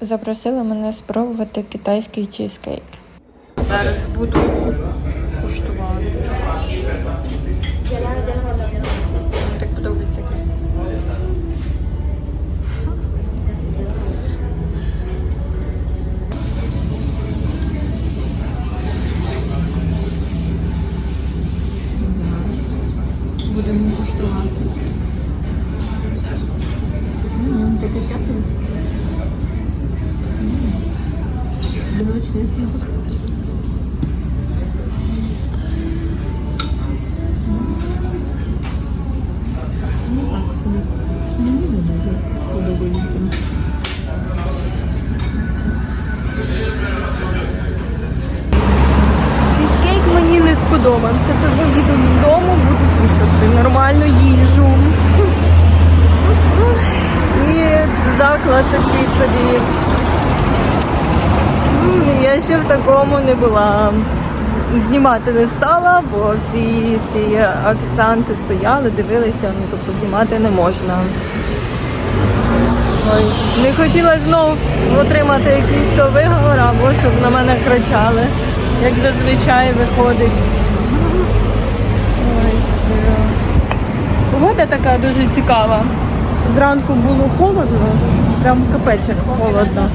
Запросили мене спробувати китайський чизкейк. Зараз буду куштувати. Мені так подобається. Будемо куштувати. Таке тепле. Звучний смак. Ну так собі. Мені не дуже подобається. Чизкейк мені не сподобався, тому їду додому, буду кушати нормальну їжу. І заклад такий собі. Я ще в такому не була. Знімати не стала, бо всі ці офіціанти стояли, дивилися, ну тобто знімати не можна. Ось не хотіла знову отримати якийсь то виговор або щоб на мене кричали, як зазвичай виходить. Ось. е, Погода така дуже цікава. Зранку було холодно, прям капець як холодно.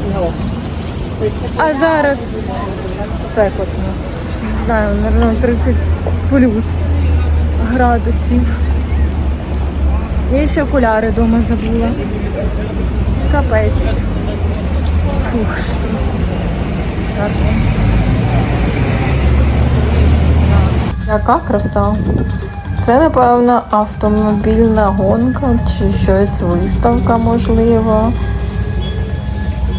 А зараз спекотно. Не знаю, мабуть, 30 плюс градусів. Я ще окуляри вдома забула. Капець. Фух. Жарко. Яка краса. Це, напевно, автомобільна гонка чи щось виставка, можливо.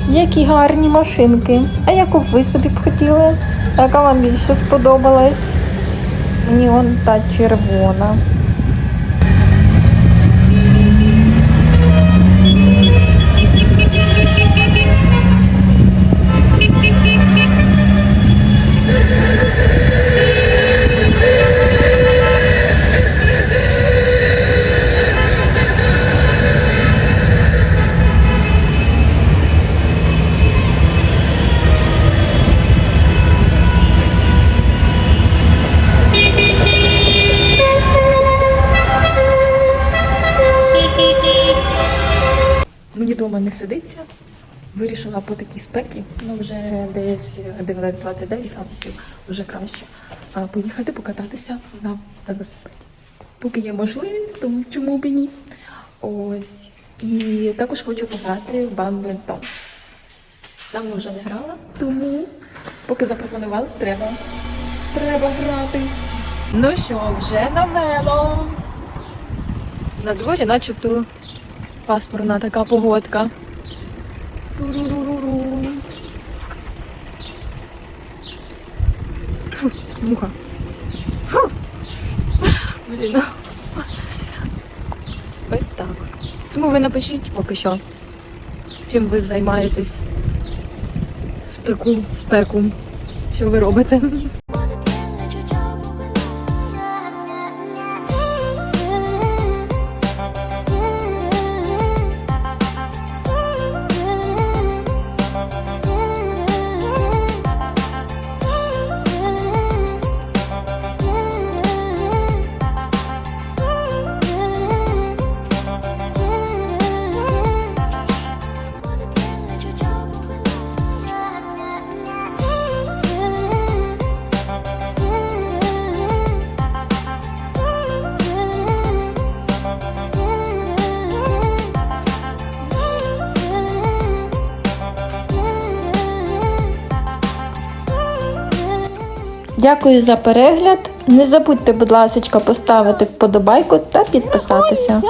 Які гарні машинки. А яку б ви собі б хотіли? Яка вам більше сподобалась? Мені он та червона. Мені вдома не сидиться. Вирішила по такій спекі, ну вже десь дивилась 29 градусів, вже краще. Поїхати покататися на велосипеді. Поки є можливість, тому чому б і ні. Ось. І також хочу пограти в бадмінтон. Давно вже не грала, тому поки запропонували, треба. Треба грати. Ну що, вже на вело. На дворі начебто пасмурна така погодка. Муха. Блін. Ось так. Тому ви напишіть поки що, чим ви займаєтесь спеку, спеку. Що ви робите? Дякую за перегляд. Не забудьте, будь ласка, поставити вподобайку та підписатися.